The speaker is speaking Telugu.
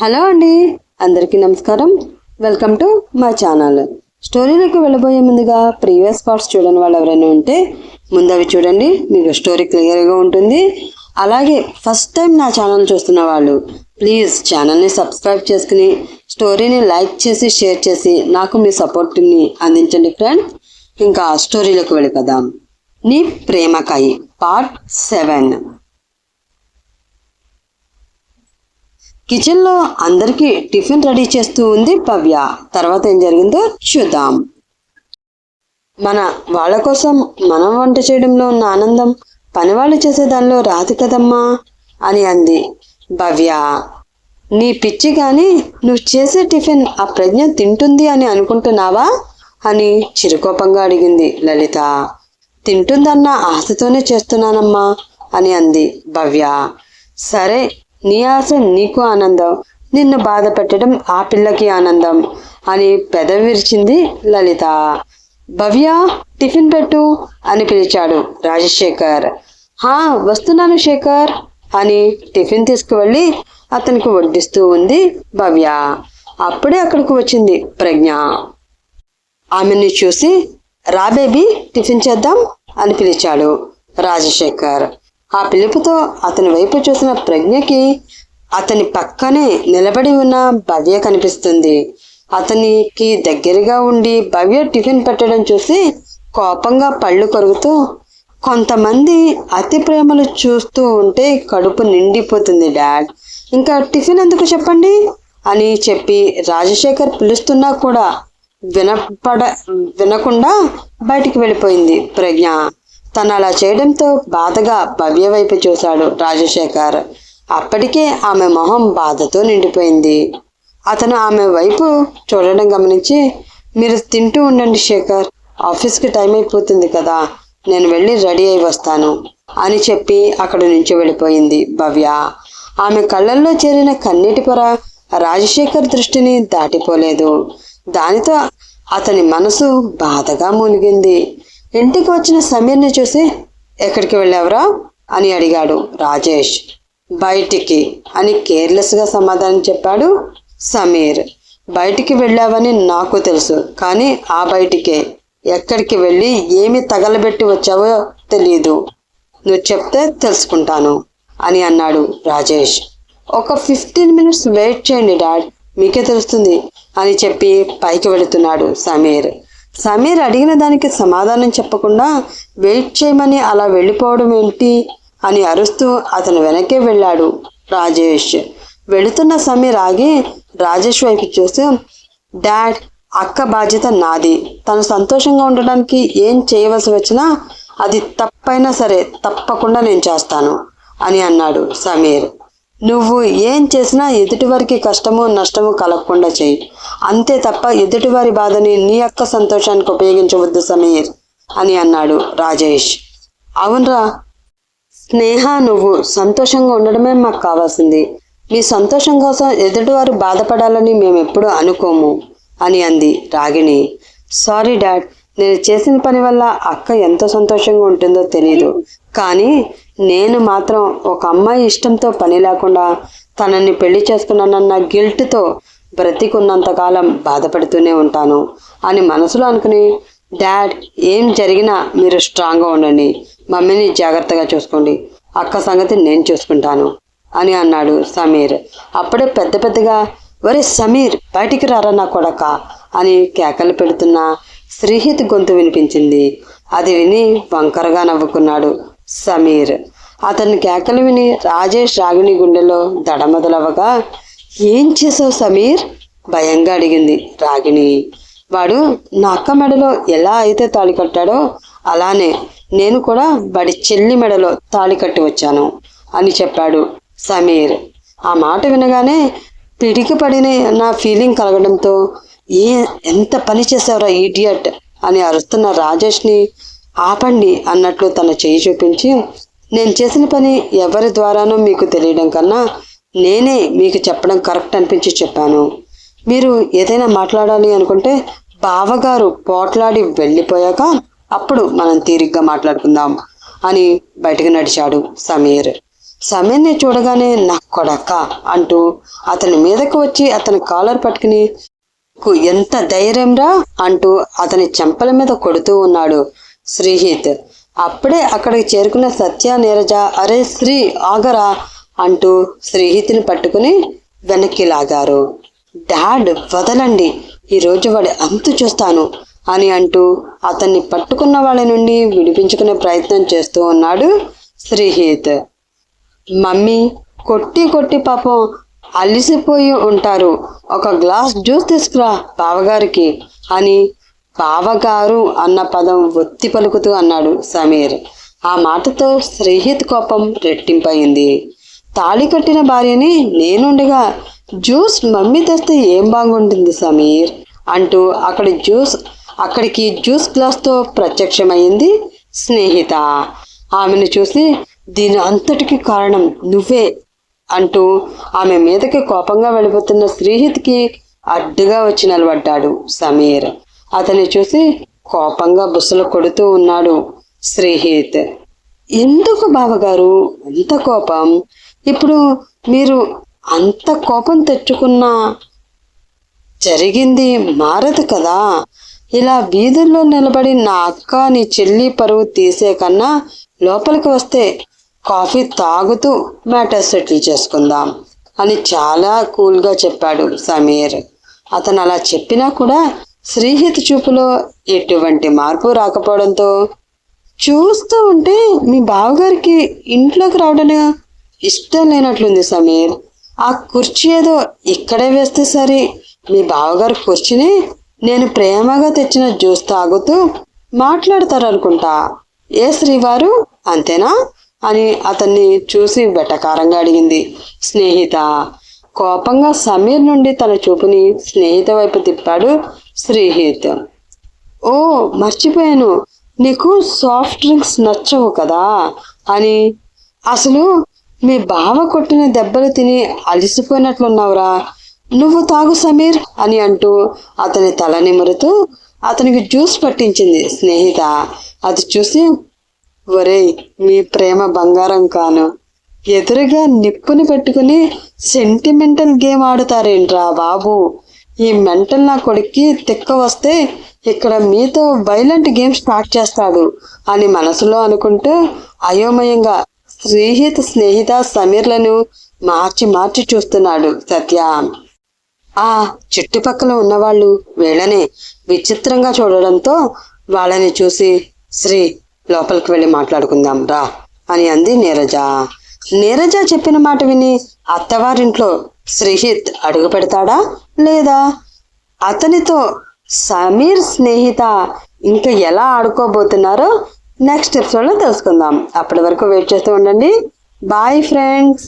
హలో అండి అందరికీ నమస్కారం. వెల్కమ్ టు మా ఛానల్ స్టోరీలోకి వెళ్ళబోయే ముందుగా ప్రీవియస్ పార్ట్స్ చూడని వాళ్ళు ఎవరైనా ఉంటే ముందు అవి చూడండి మీకు స్టోరీ క్లియర్గా ఉంటుంది. అలాగే ఫస్ట్ టైం నా ఛానల్ చూస్తున్న వాళ్ళు ప్లీజ్ ఛానల్ని సబ్స్క్రైబ్ చేసుకుని స్టోరీని లైక్ చేసి షేర్ చేసి నాకు మీ సపోర్ట్ని అందించండి ఫ్రెండ్స్ ఇంకా స్టోరీలోకి వెళ్ళిపోదాం. నీ ప్రేమకాయి పార్ట్ సెవెన్ కిచెన్లో అందరికి టిఫిన్ రెడీ చేస్తూ ఉంది భవ్య తర్వాత ఏం జరిగిందో చూద్దాం. మన వాళ్ళ కోసం మనం వంట చేయడంలో ఉన్న ఆనందం పని వాళ్ళు చేసే దానిలో రాదు కదమ్మా అని అంది భవ్య. నీ పిచ్చి కానీ నువ్వు చేసే టిఫిన్ ఆ ప్రజ్ఞ తింటుంది అని అనుకుంటున్నావా అని చిరుకోపంగా అడిగింది లలిత. తింటుందన్న ఆశతోనే చేస్తున్నానమ్మా అని అంది భవ్య. సరే నీ ఆశ నీకు ఆనందం. నిన్ను బాధ పెట్టడం ఆ పిల్లకి ఆనందం అని పెదవి విరిచింది లలిత. భవ్య టిఫిన్ పెట్టు అని పిలిచాడు రాజశేఖర్. హా వస్తున్నాను శేఖర్ అని టిఫిన్ తీసుకువెళ్ళి అతనికి వడ్డిస్తూ ఉంది భవ్య. అప్పుడే అక్కడికి వచ్చింది ప్రజ్ఞ. ఆమెని చూసి రాబేబీ టిఫిన్ చేద్దాం అని పిలిచాడు రాజశేఖర్. ఆ పిలుపుతో అతని వైపు చూసిన ప్రజ్ఞకి అతని పక్కనే నిలబడి ఉన్న భవ్య కనిపిస్తుంది. అతనికి దగ్గరగా ఉండి భవ్య టిఫిన్ పెట్టడం చూసి కోపంగా పళ్ళు కరుగుతూ కొంతమంది అతి ప్రేమలు చూస్తూ ఉంటే కడుపు నిండిపోతుంది డాడ్. ఇంకా టిఫిన్ ఎందుకు చెప్పండి? అని చెప్పి రాజశేఖర్ పిలుస్తున్నా కూడా వినపడ వినకుండా బయటికి వెళ్ళిపోయింది ప్రజ్ఞ. తను అలా చేయడంతో బాధగా భవ్య వైపు చూశాడు రాజశేఖర్. అప్పటికే ఆమె మొహం బాధతో నిండిపోయింది. అతను ఆమె వైపు చూడడం గమనించి మీరు తింటూ ఉండండి శేఖర్ ఆఫీస్కి టైం అయిపోతుంది కదా నేను వెళ్ళి రెడీ అయి వస్తాను అని చెప్పి అక్కడ నుంచి వెళ్ళిపోయింది భవ్య. ఆమె కళ్ళల్లో చేరిన కన్నీటి పొర రాజశేఖర్ దృష్టిని దాటిపోలేదు. దానితో అతని మనసు బాధగా మునిగింది. ఇంటికి వచ్చిన సమీర్ని చూసి ఎక్కడికి వెళ్ళావురా? అని అడిగాడు రాజేష్. బయటికి అని కేర్లెస్గా సమాధానం చెప్పాడు సమీర్. బయటికి వెళ్ళావని నాకు తెలుసు కానీ ఆ బయటికే. ఎక్కడికి వెళ్ళి ఏమి తగలబెట్టి వచ్చావో తెలియదు నువ్వు చెప్తే తెలుసుకుంటాను అని అన్నాడు రాజేష్. ఒక ఫిఫ్టీన్ మినిట్స్ వెయిట్ చేయండి డాడ్ మీకే తెలుస్తుంది అని చెప్పి పైకి వెళుతున్నాడు సమీర్. సమీర్ అడిగిన దానికి సమాధానం చెప్పకుండా వెయిట్ చేయమని అలా వెళ్ళిపోవడం ఏంటి అని అరుస్తూ అతను వెనకే వెళ్ళాడు రాజేష్. వెళుతున్న సమీర్ ఆగి రాజేష్ వైపు చూసి డాడ్ అక్క బాధ్యత నాది. తను సంతోషంగా ఉండడానికి ఏం చేయవలసి వచ్చినా అది తప్పైనా సరే తప్పకుండా నేను చేస్తాను అని అన్నాడు సమీర్. నువ్వు ఏం చేసినా ఎదుటివారికి కష్టము నష్టము కలగకుండా చెయ్యి అంతే తప్ప ఎదుటివారి బాధని నీ యొక్క సంతోషానికి ఉపయోగించవద్దు సమీర్ అని అన్నాడు రాజేష్. అవునరా? స్నేహ నువ్వు సంతోషంగా ఉండడమే మాకు కావాల్సింది. మీ సంతోషం కోసం ఎదుటివారు బాధపడాలని మేము ఎప్పుడూ అనుకోము అని అంది రాగిణి. సారీ డాడ్ నేను చేసిన పని వల్ల అక్క ఎంత సంతోషంగా ఉంటుందో తెలియదు కానీ నేను మాత్రం ఒక అమ్మాయి ఇష్టంతో పని లేకుండా తనని పెళ్ళి చేసుకున్నానన్న గిల్ట్తో బ్రతికున్నంతకాలం బాధపడుతూనే ఉంటాను అని మనసులో అనుకుని డాడ్ ఏం జరిగినా మీరు స్ట్రాంగ్గా ఉండండి. మమ్మీని జాగ్రత్తగా చూసుకోండి. అక్క సంగతి నేను చూసుకుంటాను. అని అన్నాడు సమీర్. అప్పుడే పెద్ద పెద్దగా ఒరే సమీర్ బయటికి రారా నా కొడక? అని కేకలు పెడుతున్న శ్రీహిత్ గొంతు వినిపించింది. అది విని వంకరగా నవ్వుకున్నాడు. సమీర్. అతని కేకలు విని రాజేష్ రాగిణి గుండెలో దడ మొదలవగా ఏం చేసావు సమీర్? భయంగా అడిగింది రాగిణి. వాడు నా అక్క మెడలో ఎలా అయితే తాళి కట్టాడో అలానే నేను కూడా వాడి చెల్లి మెడలో తాళి కట్టి వచ్చాను అని చెప్పాడు సమీర్. ఆ మాట వినగానే పిడికి పడిన నా ఫీలింగ్ కలగడంతో ఏ ఎంత పని చేశావురా ఈడియట్ అని అరుస్తున్న రాజేష్ని ఆపండి అన్నట్లు తన చేయి చూపించి నేను చేసిన పని ఎవరి ద్వారానో మీకు తెలియడం కన్నా నేనే మీకు చెప్పడం కరెక్ట్ అనిపించి చెప్పాను. మీరు ఏదైనా మాట్లాడాలి అనుకుంటే బావగారు పోట్లాడి వెళ్ళిపోయాక అప్పుడు మనం తీరిగ్గా మాట్లాడుకుందాం అని బయటకు నడిచాడు సమీర్. సమీర్ని చూడగానే నా కొడక అంటూ అతని మీదకు వచ్చి అతని కాలర్ పట్టుకుని ఎంత ధైర్యంరా అంటూ అతని చెంపల మీద కొడుతూ ఉన్నాడు. శ్రీహిత్. అప్పుడే అక్కడికి చేరుకున్న సత్య నీరజ అరే శ్రీ ఆగరా అంటూ శ్రీహిత్ని పట్టుకుని వెనక్కి లాగారు. డాడ్ వదలండి. ఈరోజు వాడి అంతు చూస్తాను అని అంటూ అతన్ని పట్టుకున్న వాళ్ళ నుండి విడిపించుకునే ప్రయత్నం చేస్తూ ఉన్నాడు శ్రీహిత్. మమ్మీ కొట్టి కొట్టి పాపం అలిసిపోయి ఉంటారు. ఒక గ్లాస్ జ్యూస్ తీసుకురా బావగారికి అని బావగారు అన్న పదం ఒత్తి పలుకుతూ అన్నాడు సమీర్. ఆ మాటతో శ్రీహిత్ కోపం రెట్టింపయింది. తాళి కట్టిన భార్యని నేనుండగా జ్యూస్ మమ్మీ తెస్తే ఏం బాగుంటుంది సమీర్? అంటూ అక్కడి జ్యూస్ అక్కడికి జ్యూస్ గ్లాస్తో ప్రత్యక్షమైంది స్నేహిత. ఆమెను చూసి దీని అంతటికి కారణం నువ్వే అంటూ ఆమె మీదకి కోపంగా వెళ్ళిపోతున్న శ్రీహిత్కి అడ్డుగా వచ్చి నిలబడ్డాడు సమీర్. అతన్ని చూసి కోపంగా బుసలు కొడుతూ ఉన్నాడు శ్రీహిత్. ఎందుకు బావగారు? అంత కోపం? ఇప్పుడు మీరు అంత కోపం తెచ్చుకున్నా జరిగింది మారదు కదా? ఇలా వీధుల్లో నిలబడి నా అక్క నీ చెల్లి పరువు తీసే కన్నా లోపలికి వస్తే కాఫీ తాగుతూ మ్యాటర్ సెటిల్ చేసుకుందాం అని చాలా కూల్గా చెప్పాడు సమీర్. అతను అలా చెప్పినా కూడా శ్రీహిత్ చూపులో ఎటువంటి మార్పు రాకపోవడంతో చూస్తూ ఉంటే మీ బావగారికి ఇంట్లోకి రావడం ఇష్టం లేనట్లుంది సమీర్. ఆ కుర్చీ ఏదో ఇక్కడే వేస్తే సరే. మీ బావగారి కుర్చీని నేను ప్రేమగా తెచ్చిన జ్యూస్ తాగుతూ మాట్లాడతారు అనుకుంటా ఏ శ్రీవారు? అంతేనా? అని అతన్ని చూసి బెటకారంగా అడిగింది స్నేహిత. కోపంగా సమీర్ నుండి తన చూపుని స్నేహిత వైపు తిప్పాడు శ్రీహిత్. ఓ మర్చిపోయాను. నీకు సాఫ్ట్ డ్రింక్స్ నచ్చవు కదా అని. అసలు మీ బావ కొట్టిన దెబ్బలు తిని అలిసిపోయినట్లున్నావురా. నువ్వు తాగు సమీర్ అని అంటూ అతని తల నిమురుతూ అతనికి జ్యూస్ పట్టించింది స్నేహిత. అది చూసి ఒరేయ్ మీ ప్రేమ బంగారం కాను. ఎదురుగా నిప్పుని పెట్టుకుని సెంటిమెంటల్ గేమ్ ఆడుతారేంట్రా బాబు? ఈ మెంటల్ నా కొడుక్కి తిక్క వస్తే ఇక్కడ మీతో వైలెంట్ గేమ్ స్టార్ట్ చేస్తాడు అని మనసులో అనుకుంటూ అయోమయంగా శ్రీహిత్ స్నేహిత సమీర్లను మార్చి మార్చి చూస్తున్నాడు సత్య. ఆ చుట్టుపక్కల ఉన్నవాళ్ళు వీళ్ళనే విచిత్రంగా చూడడంతో వాళ్ళని చూసి శ్రీ లోపలికి వెళ్ళి మాట్లాడుకుందాం రా అని అంది నీరజ. నీరజ చెప్పిన మాట విని అత్తవారింట్లో శ్రీహిత్ అడుగు పెడతాడా లేదా? అతనితో సమీర్ స్నేహిత ఇంకా ఎలా ఆడుకోబోతున్నారో నెక్స్ట్ ఎపిసోడ్లో తెలుసుకుందాం. అప్పటి వరకు వెయిట్ చేస్తూ ఉండండి. Bye friends